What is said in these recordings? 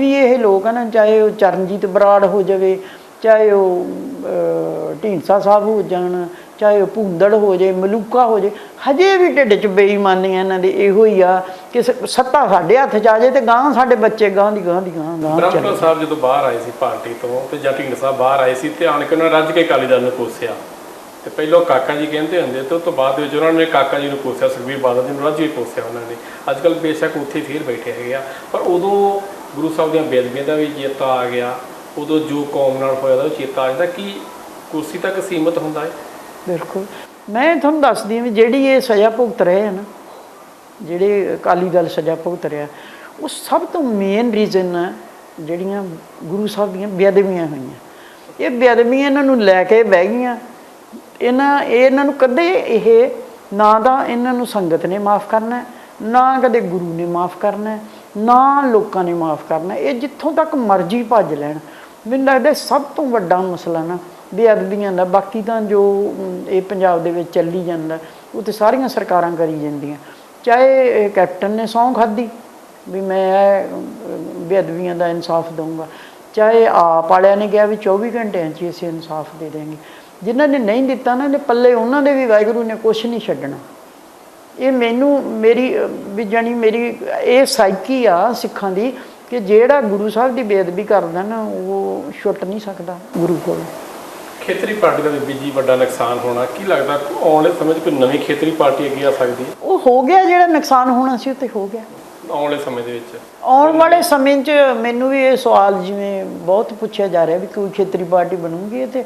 ਵੀ ਇਹ ਲੋਕ ਆ ਨਾ ਚਾਹੇ ਉਹ ਚਰਨਜੀਤ ਬਰਾੜ ਹੋ ਜਾਵੇ ਚਾਹੇ ਉਹ ਅਹ, ਢੀਂਡਸਾ ਸਾਹਿਬ ਹੋ ਜਾਣ ਚਾਹੇ ਉਹ ਭੁੰਦੜ ਹੋ ਜਾਏ ਮਲੂਕਾ ਹੋ ਜਾਏ ਹਜੇ ਵੀ ਢਿੱਡ 'ਚ ਬੇਈਮਾਨੀ ਆ ਇਹਨਾਂ ਦੇ ਇਹੋ ਹੀ ਆ ਕਿ ਸੱਤਾ ਸਾਡੇ ਹੱਥ 'ਚ ਆ ਜਾਏ ਤੇ ਗਾਂ ਸਾਡੇ ਬੱਚੇ ਗਾਂ ਦੀ ਗਾਂ ਦੀ ਗਾਂ ਗਾਂ ਚੱਲੇ। ਸਾਹਿਬ ਜਦੋਂ ਬਾਹਰ ਆਏ ਸੀ ਪਾਰਟੀ ਤੋਂ ਤੇ ਜਟਿੰਗ ਸਾਹਿਬ ਬਾਹਰ ਆਏ ਸੀ ਤੇ ਆਣ ਕੇ ਉਹਨਾਂ ਨੇ ਰੱਜ ਕੇ ਅਕਾਲੀ ਦਲ ਨੂੰ ਕੋਸਿਆ। ਤੇ ਪਹਿਲਾਂ ਕਾਕਾ ਜੀ ਕਹਿੰਦੇ ਹੁੰਦੇ ਤੇ ਉਸ ਤੋਂ ਬਾਅਦ ਵਿੱਚ ਉਹਨਾਂ ਨੇ ਕਾਕਾ ਜੀ ਨੂੰ ਕੋਸਿਆ ਸੁਖਬੀਰ ਬਾਦਲ ਜੀ ਨੂੰ ਰੱਜ ਕੇ ਕੋਸਿਆ ਉਹਨਾਂ ਨੇ। ਅੱਜ ਕੱਲ ਬੇਸ਼ੱਕ ਉੱਥੇ ਫੇਰ ਬੈਠੇ ਹੈਗੇ ਆ। ਪਰ ਉਦੋਂ ਗੁਰੂ ਸਾਹਿਬ ਦੀਆਂ ਬੇਦਬੀਆਂ ਦਾ ਵੀ ਚੇਤਾ ਆ ਗਿਆ। ਉਦੋਂ ਜੋ ਕੌਮ ਨਾਲ ਹੋਇਆ ਦਾ ਚੇਤਾ ਆ ਜਾਂਦਾ। ਕਿ ਕੁਰਸੀ ਤੱਕ ਸੀਮਤ ਹੁੰਦਾ ਹੈ ਬਿਲਕੁਲ। ਮੈਂ ਤੁਹਾਨੂੰ ਦੱਸਦੀ ਹਾਂ ਵੀ ਜਿਹੜੀ ਇਹ ਸਜ਼ਾ ਭੁਗਤ ਰਹੇ ਆ ਨਾ, ਜਿਹੜੇ ਅਕਾਲੀ ਦਲ ਸਜ਼ਾ ਭੁਗਤ ਰਿਹਾ, ਉਹ ਸਭ ਤੋਂ ਮੇਨ ਰੀਜ਼ਨ ਹੈ ਜਿਹੜੀਆਂ ਗੁਰੂ ਸਾਹਿਬ ਦੀਆਂ ਬੇਅਦਬੀਆਂ ਹੋਈਆਂ। ਇਹ ਬੇਅਦਬੀਆਂ ਇਹਨਾਂ ਨੂੰ ਲੈ ਕੇ ਬਹਿ ਗਈਆਂ। ਇਹਨਾਂ ਇਹਨਾਂ ਨੂੰ ਕਦੇ ਇਹ ਨਾ ਤਾਂ ਇਹਨਾਂ ਨੂੰ ਸੰਗਤ ਨੇ ਮਾਫ ਕਰਨਾ, ਨਾ ਕਦੇ ਗੁਰੂ ਨੇ ਮਾਫ ਕਰਨਾ। ਨਾ ਲੋਕਾਂ ਨੇ ਮਾਫ ਕਰਨਾ ਇਹ ਜਿੱਥੋਂ ਤੱਕ ਮਰਜ਼ੀ ਭੱਜ ਲੈਣ। ਮੈਨੂੰ ਲੱਗਦਾ ਸਭ ਤੋਂ ਵੱਡਾ ਮਸਲਾ ਨਾ ਬੇਅਦਬੀਆਂ ਦਾ ਬਾਕੀ ਤਾਂ ਜੋ ਇਹ ਪੰਜਾਬ ਦੇ ਵਿੱਚ ਚੱਲੀ ਜਾਂਦਾ ਉਹ ਤੇ ਸਾਰੀਆਂ ਸਰਕਾਰਾਂ ਕਰੀ ਜਾਂਦੀਆਂ। ਚਾਹੇ ਕੈਪਟਨ ਨੇ ਸਹੁੰ ਖਾਧੀ ਵੀ ਮੈਂ ਇਹ, ਬੇਅਦਬੀਆਂ ਦਾ ਇਨਸਾਫ ਦਊਂਗਾ। ਚਾਹੇ ਆਪ ਵਾਲਿਆਂ ਨੇ ਕਿਹਾ ਵੀ 24 ਘੰਟਿਆਂ 'ਚ ਹੀ ਅਸੀਂ ਇਨਸਾਫ ਦੇ ਦੇਵਾਂਗੇ ਜਿਨ੍ਹਾਂ ਨੇ ਨਹੀਂ ਦਿੱਤਾ ਨਾ ਦੇ ਪੱਲੇ ਉਹਨਾਂ ਦੇ ਵੀ ਵਾਹਿਗੁਰੂ ਨੇ ਕੁਝ ਨਹੀਂ ਛੱਡਣਾ। ਇਹ ਮੈਨੂੰ ਮੇਰੀ ਵੀ ਜਾਣੀ ਮੇਰੀ ਇਹ ਸਾਈਕੀ ਆ ਸਿੱਖਾਂ ਦੀ ਕਿ ਜਿਹੜਾ ਗੁਰੂ ਸਾਹਿਬ ਦੀ ਬੇਅਦਬੀ ਕਰਦਾ ਨਾ ਉਹ ਛੁੱਟ ਨਹੀਂ ਸਕਦਾ ਗੁਰੂ ਕੋਲ। ਖੇਤਰੀ ਪਾਰਟੀ ਦਾ ਵੀ ਬੀਜੀ ਵੱਡਾ ਨੁਕਸਾਨ ਹੋਣਾ ਕੀ ਲੱਗਦਾ? ਆਉਣ ਵਾਲੇ ਸਮੇਂ 'ਚ ਕੋਈ ਨਵੀਂ ਖੇਤਰੀ ਪਾਰਟੀ ਅੱਗੇ ਆ ਸਕਦੀ ਹੈ? ਉਹ ਹੋ ਗਿਆ ਜਿਹੜਾ ਨੁਕਸਾਨ ਹੋਣਾ ਸੀ ਉਹ ਤੇ ਹੋ ਗਿਆ। ਆਉਣ ਵਾਲੇ ਸਮੇਂ ਦੇ ਵਿੱਚ? ਆਉਣ ਵਾਲੇ ਸਮੇਂ 'ਚ ਮੈਨੂੰ ਵੀ ਇਹ ਸਵਾਲ ਜਿਵੇਂ ਬਹੁਤ ਪੁੱਛਿਆ ਜਾ ਰਿਹਾ ਵੀ ਕੋਈ ਖੇਤਰੀ ਪਾਰਟੀ ਬਣੂਗੀ ਤੇ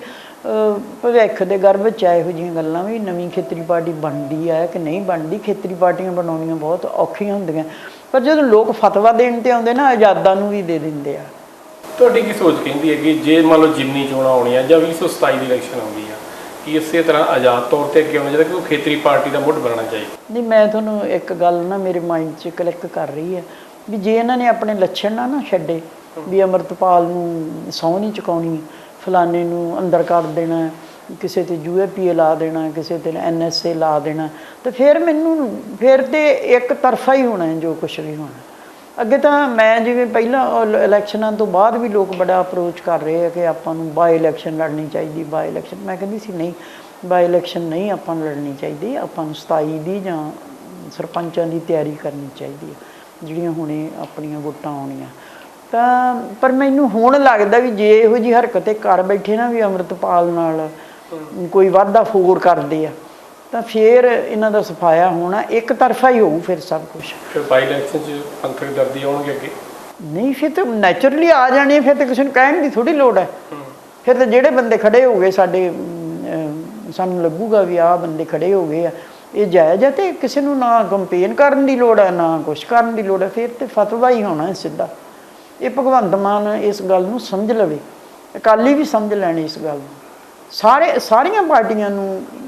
ਭਵਿੱਖ ਦੇ ਗਰਭ 'ਚ ਆ ਇਹੋ ਜਿਹੀਆਂ ਗੱਲਾਂ ਵੀ ਨਵੀਂ ਖੇਤਰੀ ਪਾਰਟੀ ਬਣਦੀ ਹੈ ਕਿ ਨਹੀਂ ਬਣਦੀ? ਖੇਤਰੀ ਪਾਰਟੀਆਂ ਬਣਾਉਣੀਆਂ ਬਹੁਤ ਔਖੀਆਂ ਹੁੰਦੀਆਂ। ਪਰ ਜਦੋਂ ਲੋਕ ਫਤਵਾ ਦੇਣ ਤੇ ਆਉਂਦੇ ਨਾ ਆਜ਼ਾਦਾਂ ਨੂੰ ਵੀ ਦੇ ਦਿੰਦੇ ਆ। ਤੁਹਾਡੀ ਕੀ ਸੋਚ ਕਹਿੰਦੀ ਹੈ ਕਿ ਜੇ ਮੰਨ ਲਓ ਜਿਮਨੀ ਚੋਣਾਂ ਆਉਣੀਆਂ ਜਾਂ 2027 ਦੀ ਇਲੈਕਸ਼ਨ ਆਉਂਦੀ ਆ ਕਿ ਇਸੇ ਤਰ੍ਹਾਂ ਆਜ਼ਾਦ ਤੌਰ ਤੇ ਅੱਗੇ ਆਉਣਾ ਚਾਹੀਦਾ ਕਿ ਉਹ ਖੇਤਰੀ ਪਾਰਟੀ ਦਾ ਮੁੱਢ ਬਣਨਾ ਚਾਹੀਦਾ? ਨਹੀਂ, ਮੈਂ ਤੁਹਾਨੂੰ ਇੱਕ ਗੱਲ ਨਾ ਮੇਰੇ ਮਾਈਂਡ 'ਚ ਕਲਿੱਕ ਕਰ ਰਹੀ ਹੈ ਵੀ ਜੇ ਇਹਨਾਂ ਨੇ ਆਪਣੇ ਲੱਛਣ ਨਾ ਨਾ ਛੱਡੇ ਵੀ ਅਮਰਤਪਾਲ ਨੂੰ ਸਹੁੰ ਨਹੀਂ ਚੁਕਾਉਣੀ, ਫਲਾਣੇ ਨੂੰ ਅੰਦਰ ਕਰ ਦੇਣਾ, ਕਿਸੇ ਤੇ ਯੂਏਪੀਏ ਲਾ ਦੇਣਾ, ਕਿਸੇ ਤੇ ਐਨਐਸਏ ਲਾ ਦੇਣਾ, ਤੇ ਫਿਰ ਮੈਨੂੰ, ਫਿਰ ਤੇ ਇੱਕ ਤਰਫਾ ਹੀ ਹੋਣਾ ਜੋ ਕੁਝ ਵੀ ਹੋਣਾ। ਅੱਗੇ ਤਾਂ ਮੈਂ ਜਿਵੇਂ ਪਹਿਲਾਂ ਇਲੈਕਸ਼ਨਾਂ ਤੋਂ ਬਾਅਦ ਵੀ ਲੋਕ ਬੜਾ ਅਪਰੋਚ ਕਰ ਰਹੇ ਆ ਕਿ ਆਪਾਂ ਨੂੰ ਬਾਈ ਇਲੈਕਸ਼ਨ ਲੜਨੀ ਚਾਹੀਦੀ ਬਾਈ ਇਲੈਕਸ਼ਨ ਮੈਂ ਕਹਿੰਦੀ ਸੀ ਨਹੀਂ ਬਾਈ ਇਲੈਕਸ਼ਨ ਨਹੀਂ ਆਪਾਂ ਨੂੰ ਲੜਨੀ ਚਾਹੀਦੀ ਆਪਾਂ ਨੂੰ 27 ਦੀ ਜਾਂ ਸਰਪੰਚਾਂ ਦੀ ਤਿਆਰੀ ਕਰਨੀ ਚਾਹੀਦੀ ਹੈ ਜਿਹੜੀਆਂ ਹੁਣੇ ਆਪਣੀਆਂ ਵੋਟਾਂ ਆਉਣੀਆਂ। ਤਾਂ ਪਰ ਮੈਨੂੰ ਹੁਣ ਲੱਗਦਾ ਵੀ ਜੇ ਇਹੋ ਜੀ ਹਰਕਤ ਇਹ ਕਰ ਬੈਠੇ ਨਾ ਵੀ ਅੰਮ੍ਰਿਤਪਾਲ ਨਾਲ ਕੋਈ ਵਾਧਾ ਫੋਰ ਕਰਦੇ ਆ ਤਾਂ ਫਿਰ ਇਹਨਾਂ ਦਾ ਸਫਾਇਆ ਹੋਣਾ ਇੱਕ ਤਰਫਾ ਹੀ ਹੋਊ ਫਿਰ ਸਭ ਕੁਝ ਫਿਰ ਬਾਈ ਇਲੈਕਸ਼ਨ 'ਚ ਪੰਥਕ ਦਰਦੀ ਆਉਣਗੇ ਅੱਗੇ? ਨਹੀਂ ਫਿਰ ਤਾਂ ਨੈਚੁਰਲੀ ਆ ਜਾਣੀ ਹੈ, ਫਿਰ ਤਾਂ ਕਿਸੇ ਨੂੰ ਕਹਿਣ ਦੀ ਥੋੜੀ ਲੋੜ ਹੈ। ਫਿਰ ਤਾਂ ਜਿਹੜੇ ਬੰਦੇ ਖੜੇ ਹੋ ਗਏ ਸਾਡੇ ਅਮ, ਸਾਨੂੰ ਲੱਗੂਗਾ ਵੀ ਆਹ ਬੰਦੇ ਖੜੇ ਹੋ ਗਏ ਆ। ਇਹ ਜਾਇਜ਼ ਹੈ ਤੇ ਕਿਸੇ ਨੂੰ ਨਾ ਕੰਪੇਨ ਕਰਨ ਦੀ ਲੋੜ ਹੈ ਨਾ ਕੁਛ ਕਰਨ ਦੀ ਲੋੜ ਹੈ ਫਿਰ ਤੇ ਫਤਵਾ ਹੀ ਹੋਣਾ ਹੈ ਸਿੱਧਾ। ਇਹ ਭਗਵੰਤ ਮਾਨ ਇਸ ਗੱਲ ਨੂੰ ਸਮਝ ਲਵੇ। ਅਕਾਲੀ ਵੀ ਸਮਝ ਲੈਣ ਇਸ ਗੱਲ ਨੂੰ। ਸਾਰੇ ਸਾਰੀਆਂ ਪਾਰਟੀਆਂ ਨੂੰ